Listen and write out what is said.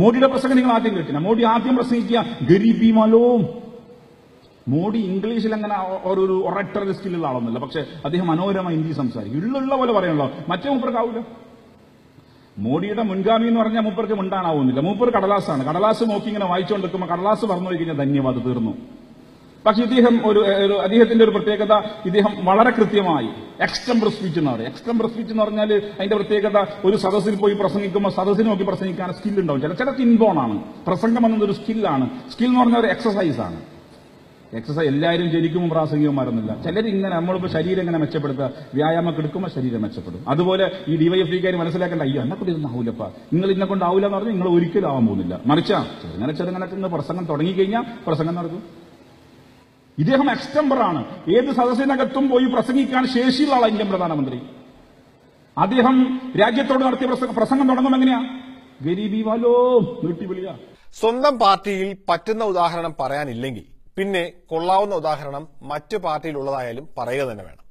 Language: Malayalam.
മോഡിയുടെ പ്രസംഗം നിങ്ങൾ ആദ്യം കേട്ടില്ല. മോഡി ആദ്യം പ്രസംഗിക്കുക ഗരീബി മലോം മോഡി ഇംഗ്ലീഷിൽ അങ്ങനെ ഒരു ഒരു ഒറക്ടർ സ്കില്ലുള്ള ആളൊന്നുമില്ല. പക്ഷെ അദ്ദേഹം മനോരമ ഹിന്ദി സംസാരിക്കും. ഉള്ളുള്ള പോലെ പറയണല്ലോ മറ്റേ മൂപ്പർക്കാവില്ല മോഡിയുടെ മുൻഗാമി എന്ന് പറഞ്ഞാൽ മൂപ്പർക്ക് മുണ്ടാണാവുന്നില്ല മൂപ്പർ കടലാസാണ്. കടലാസ് നോക്കി ഇങ്ങനെ വായിച്ചുകൊണ്ടിരിക്കുമ്പോൾ കടലാസ് പറഞ്ഞു കഴിഞ്ഞാൽ ധന്യവാദം തീർന്നു. പക്ഷെ ഇദ്ദേഹം ഒരു അദ്ദേഹത്തിന്റെ ഒരു പ്രത്യേകത ഇദ്ദേഹം വളരെ കൃത്യമായി എക്സ്റ്റംബർ സ്പീച്ച് എന്ന് പറയും. എക്സ്റ്റംബർ സ്പീച്ച് എന്ന് പറഞ്ഞാൽ അതിന്റെ പ്രത്യേകത ഒരു സദസ്സിൽ പോയി പ്രസംഗിക്കുമ്പോൾ സദസ്സിൽ നോക്കി പ്രസംഗിക്കാൻ സ്കിൽ ഉണ്ടാവും. ചില ചില ആണ്. പ്രസംഗം എന്നതൊരു സ്കില്ലാണ് സ്കിൽ എന്ന് പറഞ്ഞാൽ ഒരു എക്സസൈസ് ആണ്. എക്സസൈസ് എല്ലാവരും ജനിക്കുമ്പോൾ പ്രാസംഗികന്മാരൊന്നുമില്ല. ചിലർ ഇങ്ങനെ നമ്മളിപ്പോൾ ശരീരം ഇങ്ങനെ മെച്ചപ്പെടുത്തുക. വ്യായാമം എടുക്കുമ്പോൾ ശരീരം മെച്ചപ്പെടും. അതുപോലെ ഈ ഡിവൈഎഫ്ഐക്കാർ മനസ്സിലാക്കേണ്ട അയ്യോ എന്നെ കൊണ്ട് ഇതൊന്നും ആവൂലപ്പ. നിങ്ങൾ ഇന്നെ കൊണ്ട് ആവില്ല എന്ന് പറഞ്ഞാൽ നിങ്ങൾ ഒരിക്കലും ആവാൻ പോകുന്നില്ല. മറിച്ചാ ചെറുങ്ങനെ ചെറുങ്ങനൊക്കെ ഇന്ന് പ്രസംഗം തുടങ്ങിക്കഴിഞ്ഞാൽ പ്രസംഗം നടക്കും. ഇദ്ദേഹം എക്സ്റ്റംബറാണ് ഏത് സദസ്സിനകത്തും പോയി പ്രസംഗിക്കാൻ ശേഷിയുള്ള ആളാണ് ഇന്ത്യൻ പ്രധാനമന്ത്രി. അദ്ദേഹം രാജ്യത്തോട് നടത്തിയ പ്രസംഗം തുടങ്ങും എങ്ങനെയാ? ഗരീബി വാലോ വീട്ടി വിളിക. സ്വന്തം പാർട്ടിയിൽ പറ്റുന്ന ഉദാഹരണം പറയാനില്ലെങ്കിൽ പിന്നെ കൊള്ളാവുന്ന ഉദാഹരണം മറ്റു പാർട്ടിയിലുള്ളതായാലും പറയുക തന്നെ വേണം.